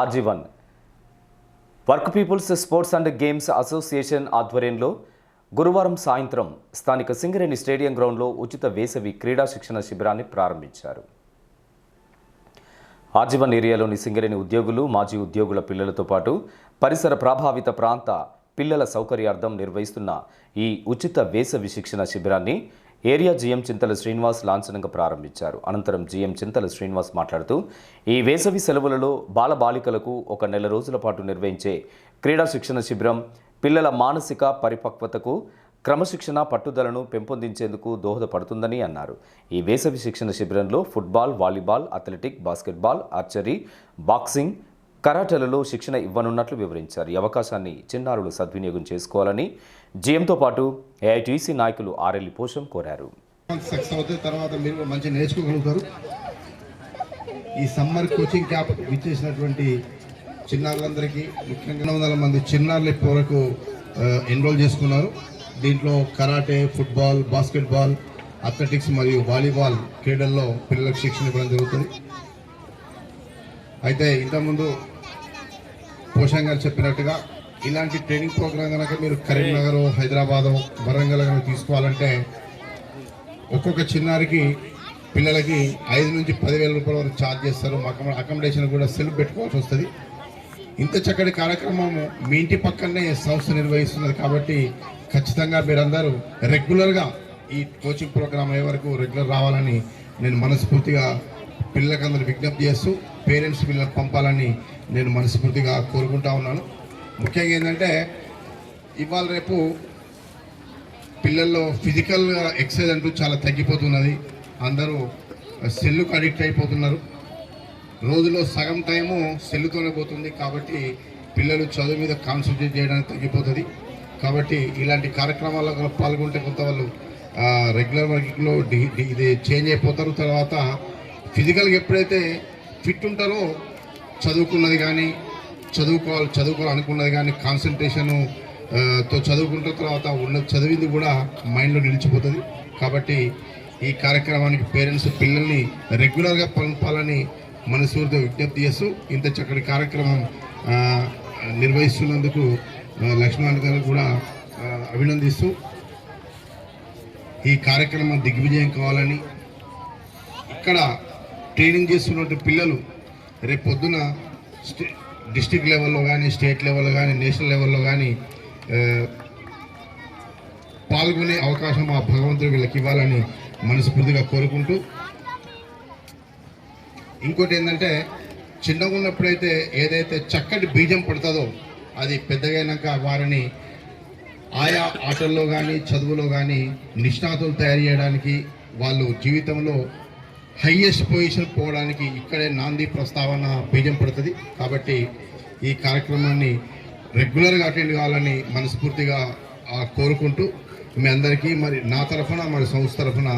RG one. Work people's sports and games association ఆధ్వర్యంలో గురువారం సాయంత్రం స్థానిక సింగరేణి స్టేడియం గ్రౌండ్లో ఉచిత వేసవి క్రీడా శిక్షణ శిబిరాన్ని ప్రారంభించారు. ఆజీవన్ ఏరియాలోని సింగరేణి ఉద్యోగులు మాజీ ఉద్యోగుల పిల్లలతో పాటు పరిసర ప్రభావిత ప్రాంత పిల్లల సౌకర్యార్థం నిర్వహిస్తున్న ఈ ఉచిత వేసవి శిక్షణ శిబిరాన్ని ఏరియా జీఎం చింతల శ్రీనివాస్ లాంఛనంగా ప్రారంభించారు. అనంతరం జీఎం చింతల శ్రీనివాస్ మాట్లాడుతూ ఈ వేసవి సెలవులలో బాలబాలికలకు ఒక నెల రోజుల పాటు నిర్వహించే క్రీడా శిక్షణ శిబిరం పిల్లల మానసిక పరిపక్వతకు క్రమశిక్షణ పట్టుదలను పెంపొందించేందుకు దోహదపడుతుందని అన్నారు. ఈ వేసవి శిక్షణ శిబిరంలో football volleyball athletic basketball archery boxing కరాటలలో శిక్షణ ఇవ్వనున్నట్లు వివరించారు. ఈ అవకాశాన్ని చిన్నారులు సద్వినియోగం చేసుకోవాలని జీఎంతో పాటు ఏఐటీసీ నాయకులు ఆర్ఎల్లి పోషం కోరారు. సక్సెస్ అవుతే తర్వాత మీరు మంచిగా నేర్చుకోగలుగుతారు. ఈ సమ్మర్ కోచింగ్ క్యాంప్ విచ్చేసినటువంటి చిన్నారులందరికీ ముఖ్యంగా రెండు వందల మంది చిన్నారులు ఇప్పటి వరకు ఎన్రోల్ చేసుకున్నారు. దీంట్లో కరాటే ఫుట్బాల్ బాస్కెట్బాల్ అథ్లెటిక్స్ మరియు వాలీబాల్ క్రీడల్లో పిల్లలకు శిక్షణ ఇవ్వడం జరుగుతుంది. అయితే ఇంతకుముందు పోషణ్ గారు చెప్పినట్టుగా ఇలాంటి ట్రైనింగ్ ప్రోగ్రామ్ కనుక మీరు కరీంనగర్ హైదరాబాద్ వరంగల్ కనుక తీసుకోవాలంటే ఒక్కొక్క చిన్నారికి పిల్లలకి ఐదు నుంచి పదివేల రూపాయల వరకు ఛార్జ్ చేస్తారు. అకామ- అకామిడేషన్ కూడా సెల్ఫ్ పెట్టుకోవాల్సి వస్తుంది. ఇంత చక్కటి కార్యక్రమం మీ ఇంటి పక్కనే సంస్థ నిర్వహిస్తున్నది కాబట్టి ఖచ్చితంగా మీరందరూ రెగ్యులర్గా ఈ కోచింగ్ ప్రోగ్రామ్ అయ్యే వరకు రెగ్యులర్ రావాలని నేను మనస్ఫూర్తిగా పిల్లలకందరూ విజ్ఞప్తి చేస్తూ పేరెంట్స్ పిల్లలకు పంపాలని నేను మనస్ఫూర్తిగా కోరుకుంటా ఉన్నాను. ముఖ్యంగా ఏంటంటే ఇవాళ రేపు పిల్లల్లో ఫిజికల్ ఎక్సర్సైజ్ అంటూ చాలా తగ్గిపోతున్నది. అందరూ సెల్లుకు అడిక్ట్ అయిపోతున్నారు. రోజులో సగం టైము సెల్లుతోనే పోతుంది కాబట్టి పిల్లలు చదువు మీద కాన్సన్ట్రేట్ చేయడానికి తగ్గిపోతుంది. కాబట్టి ఇలాంటి కార్యక్రమాల్లో పాల్గొంటే కొంత వాళ్ళు రెగ్యులర్ వర్కింగ్లో ఇది చేంజ్ అయిపోతారు. తర్వాత ఫిజికల్గా ఎప్పుడైతే ఫిట్ ఉంటారో చదువుకున్నది కానీ చదువుకోవాలి చదువుకోవాలి అనుకున్నది కానీ కాన్సన్ట్రేషను తో చదువుకుంటున్న తర్వాత ఉన్న చదివింది కూడా మైండ్లో నిలిచిపోతుంది. కాబట్టి ఈ కార్యక్రమానికి పేరెంట్స్ పిల్లల్ని రెగ్యులర్గా పంపాలని మనసూరితో విజ్ఞప్తి చేస్తూ ఇంత చక్కటి కార్యక్రమం నిర్వహిస్తున్నందుకు లక్ష్మణ్ గారు కూడా అభినందిస్తూ ఈ కార్యక్రమం దిగ్విజయం కావాలని ఇక్కడ ట్రైనింగ్ చేస్తున్నటువంటి పిల్లలు రేపు పొద్దున స్టే డిస్టిక్ లెవెల్లో కానీ స్టేట్ లెవెల్లో కానీ నేషనల్ లెవెల్లో కానీ పాల్గొనే అవకాశం ఆ భగవంతుడు వీళ్ళకి ఇవ్వాలని మనస్ఫూర్తిగా కోరుకుంటూ. ఇంకోటి ఏంటంటే చిన్నగా ఉన్నప్పుడైతే ఏదైతే చక్కటి బీజం పడుతుందో అది పెద్దగైనాక వారిని ఆయా ఆటల్లో కానీ చదువులో కానీ నిష్ణాతులు తయారు చేయడానికి వాళ్ళు జీవితంలో హయ్యెస్ట్ పొజిషన్ పోవడానికి ఇక్కడే నాంది ప్రస్తావన బీజం పడుతుంది. కాబట్టి ఈ కార్యక్రమాన్ని రెగ్యులర్గా అటెండ్ కావాలని మనస్ఫూర్తిగా కోరుకుంటూ మీ అందరికీ మరి నా తరఫున మరి సంస్థ తరఫున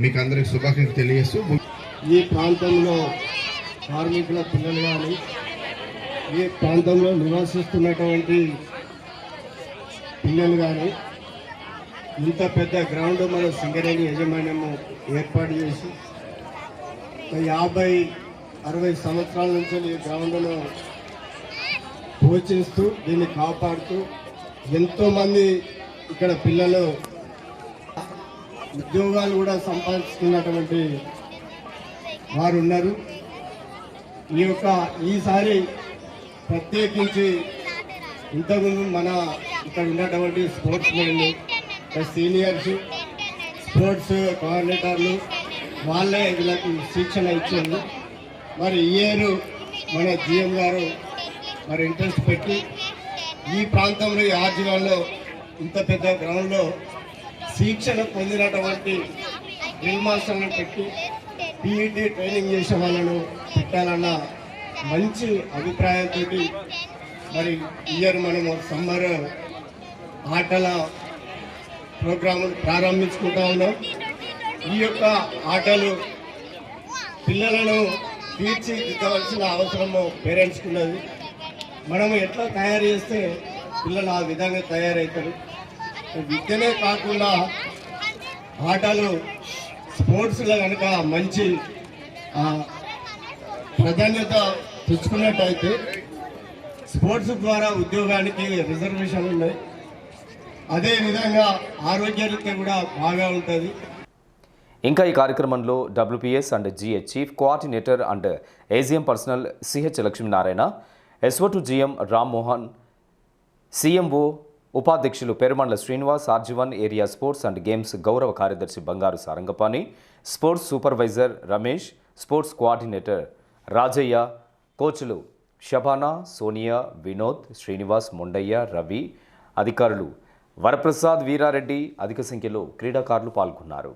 మీకు అందరికీ శుభాకాంక్షలు తెలియజేస్తూ ఈ ప్రాంతంలో కార్మికుల పిల్లలు కానీ ఈ ప్రాంతంలో నివాసిస్తున్నటువంటి పిల్లలు కానీ ఇంత పెద్ద గ్రౌండ్ మన సింగరేణి యజమాన్యము ఏర్పాటు చేసి యాభై అరవై సంవత్సరాల నుంచి ఈ గ్రౌండ్ను పోషిస్తూ దీన్ని కాపాడుతూ ఎంతోమంది ఇక్కడ పిల్లలు ఉద్యోగాలు కూడా సంపాదించుకున్నటువంటి వారు ఉన్నారు. ఈ యొక్క ఈసారి ప్రత్యేకించి ఇంతకుముందు మన ఇక్కడ ఉన్నటువంటి స్పోర్ట్స్ మెన్లు సీనియర్స్ స్పోర్ట్స్ కోఆర్డినేటర్లు వాళ్ళే వీళ్ళకి శిక్షణ ఇచ్చింది మరి ఇయరు మన జిఎం గారు మరి ఇంట్రెస్ట్ పెట్టి ఈ ప్రాంతంలో ఈ ఆర్జీవాల్లో ఇంత పెద్ద గ్రౌండ్లో శిక్షణ పొందినటువంటి డ్రిల్ మాస్టర్లను పెట్టి పీఈటీ ట్రైనింగ్ చేసే వాళ్ళను పెట్టాలన్న మంచి అభిప్రాయంతో మరి ఇయర్ మనము సమ్మర్ ఆటల ప్రోగ్రాము ప్రారంభించుకుంటా ఉన్నాం. ఈ యొక్క ఆటలు పిల్లలను తీర్చిదిద్దవలసిన అవసరము పేరెంట్స్కి ఉన్నది. మనము ఎట్లా తయారు చేస్తే పిల్లలు ఆ విధంగా తయారవుతారు? విద్యనే కాకుండా ఆటలు స్పోర్ట్స్లో కనుక మంచి ప్రాధాన్యత తెచ్చుకున్నట్టయితే స్పోర్ట్స్ ద్వారా ఉద్యోగానికి రిజర్వేషన్ ఉన్నాయి. అదేవిధంగా ఆరోగ్యానికి కూడా బాగా ఉంటుంది. ఇంకా ఈ కార్యక్రమంలో WPS and GH chief coordinator and AGM personnel CH Lakshminarayana SO to GM Rammohan CMO ఉపాధ్యక్షులు Perumandla Srinivas RG one area sports and games గౌరవ కార్యదర్శి Bangaru Sarangapani sports supervisor Ramesh sports coordinator Rajaiah కోచ్లు Shabana Sonia Vinod Srinivas Mundaiah Ravi అధికారులు వరప్రసాద్ వీరారెడ్డి అధిక సంఖ్యలో క్రీడాకారులు పాల్గొన్నారు